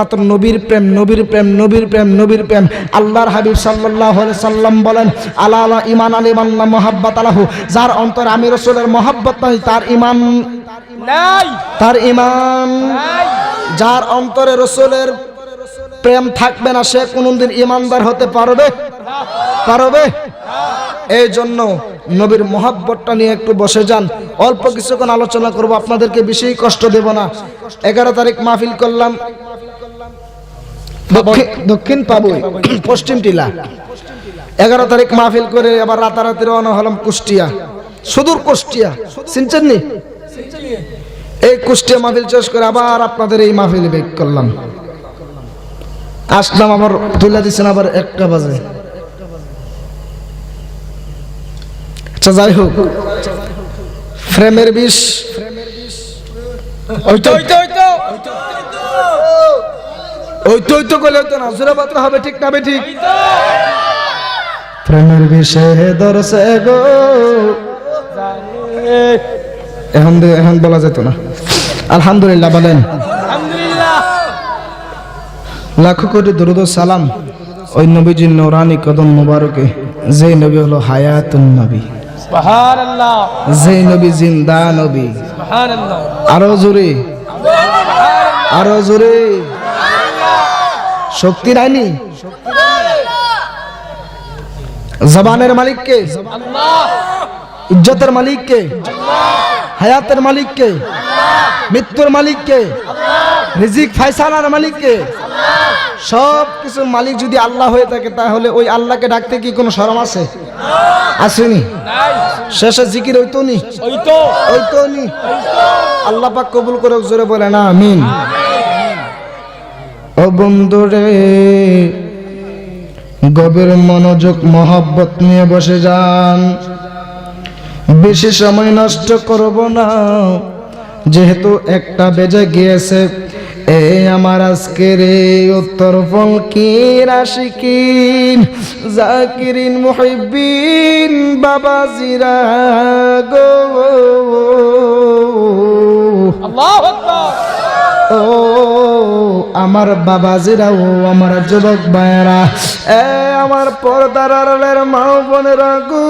মাত্র নবীর প্রেম নবীর প্রেম নবীর প্রেম নবীর প্রেম। আল্লাহর হাবিব আলাইহি সাল্লাম বলেন আলা আলা ইমান আলী মান্না মোহাব্বত আলাহু। যার অন্তর আমি রসুলের মোহাব্বত নাই তার ইমান তার ইমান যার অন্তরে রসুলের প্রেম থাকবে না সে কোনদিন ইমানদার হতে পারবে? পারবে? এই জন্য নবীর মহাব্বতটা নিয়ে একটু বসে যান। অল্প কিছুক্ষণ আলোচনা করব আপনাদেরকে বেশি কষ্ট দেব না। এগারো তারিখ মাহফিল করলাম। দক্ষিণ পাবই। পশ্চিম টিলা। এগারো তারিখ মাহফিল করে আবার রাতারাতি রওনা হলাম কুষ্টিয়া। সুদূর কুষ্টিয়া। চিনছেন নি এই কুষ্টিয়া মাহফিল শেষ করে আবার আপনাদের এই মাহফিল বেক করলাম। আসলাম আবার তুলে দিচ্ছেন আবার একটা বাজে। আচ্ছা যাই হোক। ফ্রেমের বিষ। ওই তো ওই তো তো তো তো করলে হতো না জোরে পাত্র হবে ঠিক না ঠিক প্রেমের বিষে দরসে গো। এখন এখন বলা যেত না। আলহামদুলিল্লাহ বলেন। লাখো কোটি দরুদ সালাম ওই নবীজির নৌরানি কদম মুবারকে যে নবী হলো হায়াতুন নবী। যে নবী জিন্দা নবী। আরও জোরে। আরও জোরে। শক্তি রায়নি? জবানের মালিককে আল্লাহ ইজ্জতের মালিককে হায়াতের মালিককে মৃত্যুর মালিককে রিজিক ফাইসালার মালিককে সব কিছুর মালিক যদি আল্লাহ হয়ে থাকে তাহলে ওই আল্লাহকে ডাকতে কি কোনো শরম আছে? আসেনি? শেষে জিকির হইতো নি? ওই তো নি? আল্লাহ পাক কবুল করে জোরে বলে না আমিন। ও বন্ধুরে, গভীর মনোযোগ, মহব্বত নিয়ে বসে যান। বেশি সময় নষ্ট করব না। যেহেতু একটা বেজে গিয়েছে, এ আমার আজকের এই উত্তর ফলকির আশিকিন জাকিরিন মুহিবিন বাবা জিরা গো। আল্লাহু আকবার। ও আমার বাবাজিরা ও আমার যুবক ভাইয়েরা, এ আমার পর্দার আড়ালের মা বোনেরা গু।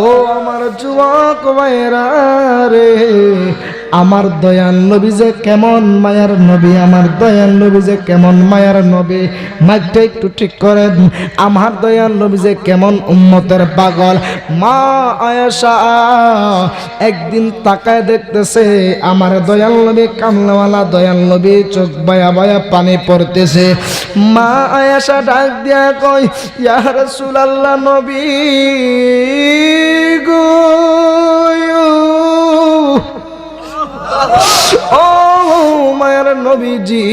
ও আমার যুবক ভাইয়েরা রে আমার দয়াল নবী যে কেমন মায়ার নবী, আমার দয়াল নবী যে কেমন মায়ার নবী। মাইকটা একটু ঠিক করে আমার দয়াল নবী যে কেমন উম্মতের পাগল। মা আয়েশা, একদিন তাকায় দেখতেছে, আমার দয়াল নবী কামলাওয়ালা দয়াল নবী চোখ বায়া বায়া পানি পড়তেছে। মা আয়েশা ডাক দিয়া কয়, ইয়া রাসূলুল্লাহ নবী গো। ও মায়ের নবীজি,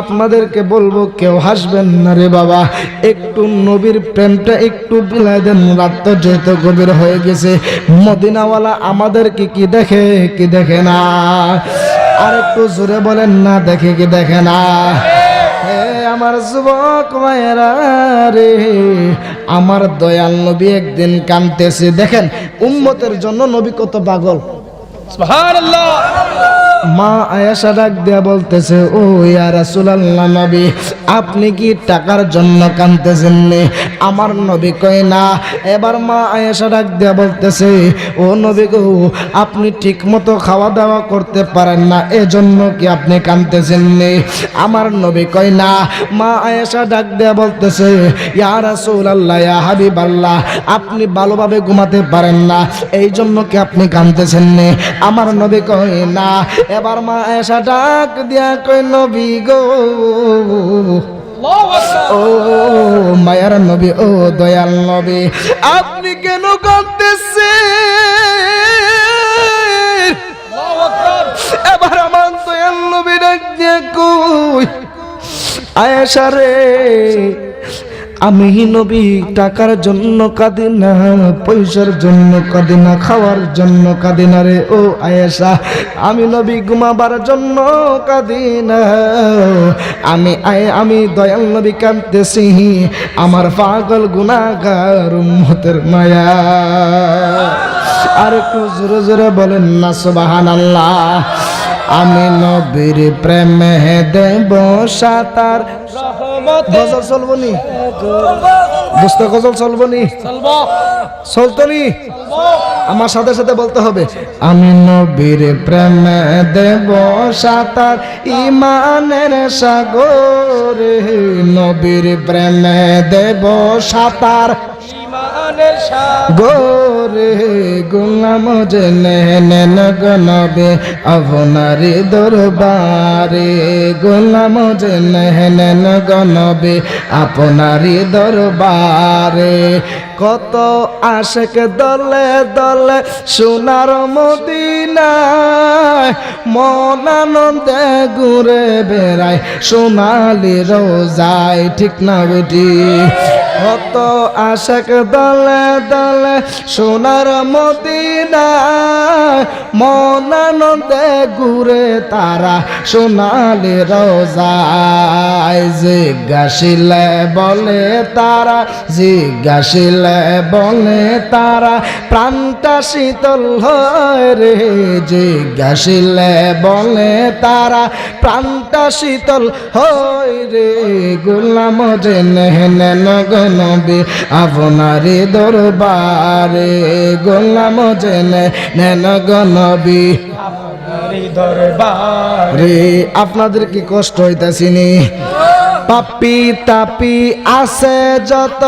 আপনাদেরকে বলব কেউ হাসবেন না রে বাবা। একটু নবীর প্রেমটা একটু বিলাই দেন, রাত যেহেতু গভীর হয়ে গেছে। মদিনাওয়ালা আমাদেরকে কি দেখে কি দেখে না? আর একটু জোরে বলেন না, দেখে কি দেখে না? আমার যুবক মায়েরা রে, আমার দয়াল নবী একদিন কানতেছে। দেখেন, উম্মতের জন্য নবী কত পাগল। সুবহানাল্লাহ। মা আয়েশা ডাক দিয়া বলতেছে, ও ইয়া রাসূলুল্লাহ নবী, আপনি কি টাকার জন্য কাঁদতেছেন নে? আমার নবী কয়, না। এবার মা আয়েশা ডাক দিয়া বলতেছে, ও নবী গো, আপনি ঠিক মতো খাওয়া দাওয়া করতে পারেন না, এজন্য কি আপনি কাঁদতেছেন নে? আমার নবী কয়, না। মা আয়েশা ডাক দিয়া বলতেছে, ইয়া রাসূলুল্লাহ, ইয়া হাবিবাল্লাহ, আপনি ভালোভাবে ঘুমাতে পারেন না এই জন্য কি আপনি কাঁদতেছেন নে? আমার নবী কয়, না। এবার মা আয়েশা ডাক দিয়া কয় নবী গো। ও মায়ার নবী ও দয়াল নবী আপনি কেন আকবার। এবার আমার দয়াল নবী ডাক দিয়ে কই আয়েশা রে আমি নবী, টাকার জন্য কাঁদি না পয়সার জন্য কাঁদি না খাওয়ার জন্য কাঁদি না রে, ও আয়েশা। আমি নবী, ঘুমাবার জন্য কাঁদি না আমি আয়, আমি দয়াল নবী কাঁদতেছি, আমার পাগল গুনাগার উম্মতের মায়া। আর একটু জোরে জোরে বলেন না সুবাহান আল্লাহ আমি নবীর প্রেমে দেব সাতার। গজল চলবো নি? দোস্ত গজল চলবো নি? চলতো নি? আমার সাথে সাথে বলতে হবে। আমি নবীর প্রেমে দেব সাতার। ইমানের সাগরে নবীর প্রেমে দেব সাতার। গোরে গোলাম জেনে নেন গনবে আপনারি দরবারে গোলাম জেনে নেন গনবে আপনারি দরবারে। কত আশেক দলে দলে সোনার মদিনায় মন আনন্দে ঘুরে বেড়ায়, সোনালি রোজায়, ঠিক না বেটি? কত আশেক দলে দলে দলে সোনার মদিনায় মন আনন্দে ঘুরে তারা সোনালি রোজায়। জিজ্ঞাসিলে বলে তারা, জিজ্ঞাসিলে বলে তারা, প্রাণটা শীতল হয় রে। জিজ্ঞাসিলে বলে তারা, প্রাণটা শীতল হয় রে। গোলাম জেনে নেন গনবি আপনারি দরবারে গোলাম জেনে নেন গনবি দরবার। রে আপনাদের কি কষ্ট হইতাছিনি? পাপি তাপি আছে যত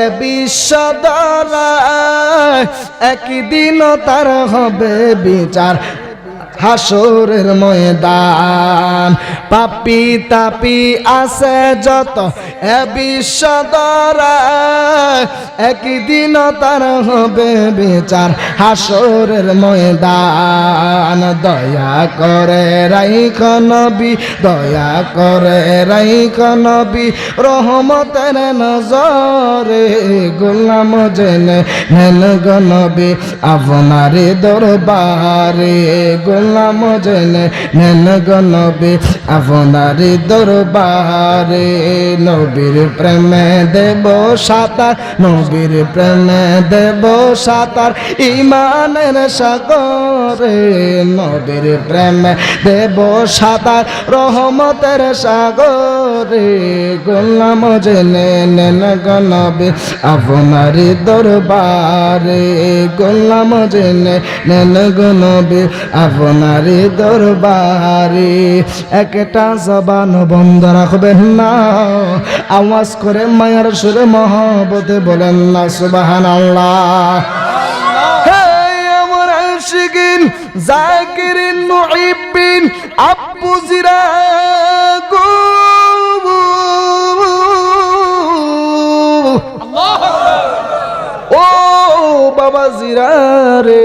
এ বিশ্ব দ্বারায় একদিন তার হবে বিচার। হাসরের ময়দান। পাপি তাপি আছে যত এ বিশ্ব দ্বারায় একদিন তার হবে বিচার হাসরের ময়দান। দয়া করে রাইখ নবী, দয়া করে রাইখ নবী, রহমতের নজরে গোলাম জেনে নেন গনবী আপনারে দরবারে। গোলাম জেনে নেন গনবী আপনারে দরবারে। নবীর প্রেমে দেব সাতার, নবীর প্রেমে দেব সাতার ইমানের সাগরে। নবীর প্রেমে দেব সাতার রহমতের সাগরে। গোলাম জেনে নেন গনবে আপনার দরবারে গোলাম জেনে নেন গনবে আপনার দরবারে একটা জবান বন্ধ রাখবেন না। আওয়াজ করে মায়ার সুরে মহবতে বলেন না সুবাহান আল্লাহ জাকিরিন, মুহিব্বিন, আব্বু জিরা বাবা জিরা রে।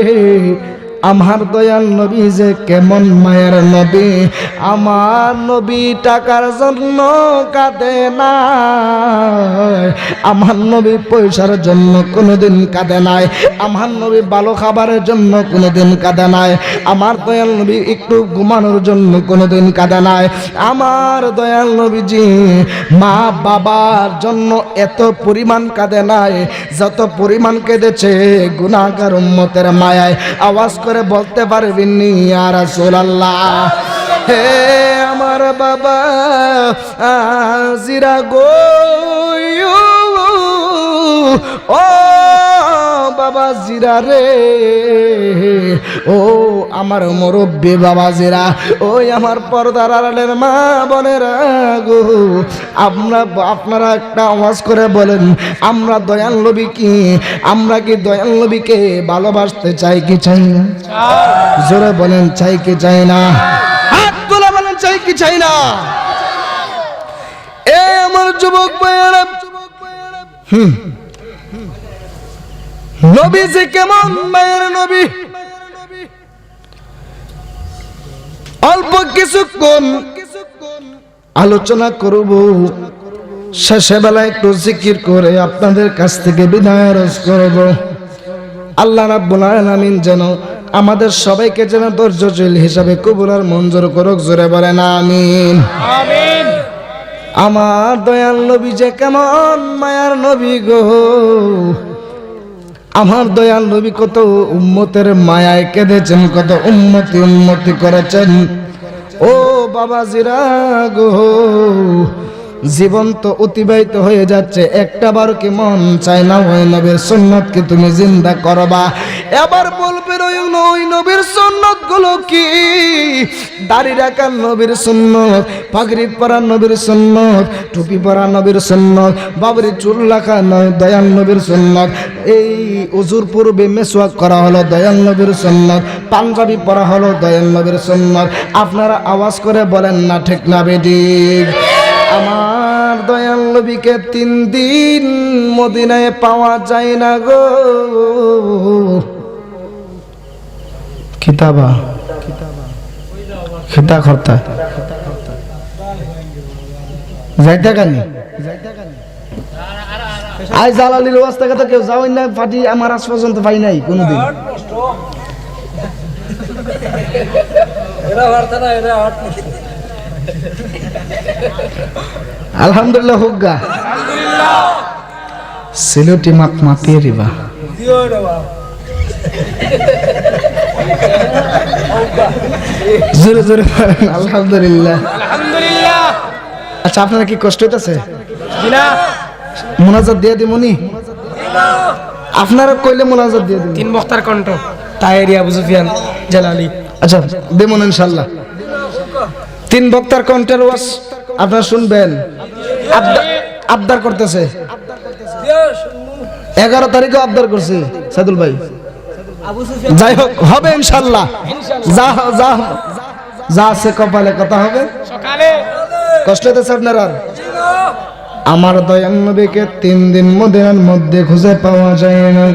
আমার দয়াল নবী যে কেমন মায়ের নবী, আমার নবী টাকার জন্য কাঁদে না। আমার নবী পয়সার জন্য কোনোদিন কাঁদে নাই, আমার নবী ভালো খাবারের জন্য কোনোদিন কাঁদে নাই, আমার দয়াল নবী একটু ঘুমানোর জন্য কোনোদিন কাঁদে নাই। আমার দয়াল নবীজি, মা বাবার জন্য এত পরিমাণ কাঁদে নাই, যত পরিমাণ কেঁদেছে গুণাগার উম্মতের মায়ায়। আওয়াজ করে বলতে পারবেননি আর সোলাল্লাহ হে আমার বাবা জিরা গো ও বাবা জিরা রে। ও আমার মুরব্বী বাবা জিরা ওই আমার পর্দার আড়ালের মা বোনেরা গো, আমরা আপনারা একটা আওয়াজ করে বলেন, আমরা দয়াল নবী কি আমরা কি দয়াল নবীকে ভালোবাসতে চাই কি চাই না? জোরে বলেন, চাই কি চাই না? হাত তোলা বলেন, চাই কি চাই না? এ আমার যুবক ভাইয়েরা, হুম নবী যে কেমন মায়ের নবী? অল্প কিছুক্ষণ আলোচনা করব। শেষে বেলা একটু জিকির করে আপনাদের কাছ থেকে বিদায় রোজ করব। আল্লাহ রাব্বুল আলামিন যেন আমাদের সবাইকে যেন ধৈর্যশীল হিসাবে কবুল আর মঞ্জুর করুক জোরে বলেন আমিন। আমিন। আমার দয়াল নবী যে কেমন মায়ার নবী গো। আমার দয়াল নবী কত উম্মতের মায়ায় কেঁদেছেন, কত উন্নতি উন্নতি করেছেন। ও বাবা জিরা গো জীবন তো অতিবাহিত হয়ে যাচ্ছে। একটা বার কি মন চায় না ওই নবীর সুন্নত কি তুমি জিন্দা করবা। এবার বলবেন ওই নবীর সুন্নতগুলো কি? দাড়ি রাখার নবীর সুন্নত, পাগড়ি পরা নবীর সুন্নত, টুপি পরা নবীর সুন্নত, বাবরি চুল রাখা নয়, দয়াল নবীর সুন্নত। এই উজুর পূর্বে মেসওয়াক করা হলো দয়াল নবীর সুন্নত, পাঞ্জাবি পরা হলো দয়াল নবীর সুন্নত। আপনারা আওয়াজ করে বলেন না ঠিক না বেদিক আমার দয়াল নবীকে তিন দিন মদিনায় পাওয়া যায় না গো। কিতাবা? খিতা খর্তা। যাইতে কানি? আই জালালির থেকে তো কেউ যাওয়াই না, পার্টি আমার আজ পর্যন্ত পাই নাই কোনোদিন। এরা না, এরা আলহামদুলিল্লাহ হোক গা। সিলুটি মাত মাতিয়ে দিবা। দিও জোরে জোরে আলহামদুলিল্লাহ। আচ্ছা আপনারা কি কষ্ট হইতেছে? মোনাজাত দিয়ে দিমনি আপনারা কইলে মোনাজাত দিয়ে দিন তিন বক্তার কণ্ঠ তাহেরি আবু সুফিয়ান জালালি। আচ্ছা দেমন ইনশাল্লাহ। তিন বক্তার কণ্ঠের ওয়াজ আপনারা শুনবেন। আবদা- আবদার করতেছে। এগারো তারিখে আবদার করছে সাইদুল ভাই। যাই হোক হবে ইনশাল্লাহ। যা যা যা আছে কপালে কথা হবে। কষ্ট হইতেছে আপনার আর। আমার দয়াল নবীকে তিন দিন মদিনার মধ্যে খুঁজে পাওয়া যায় না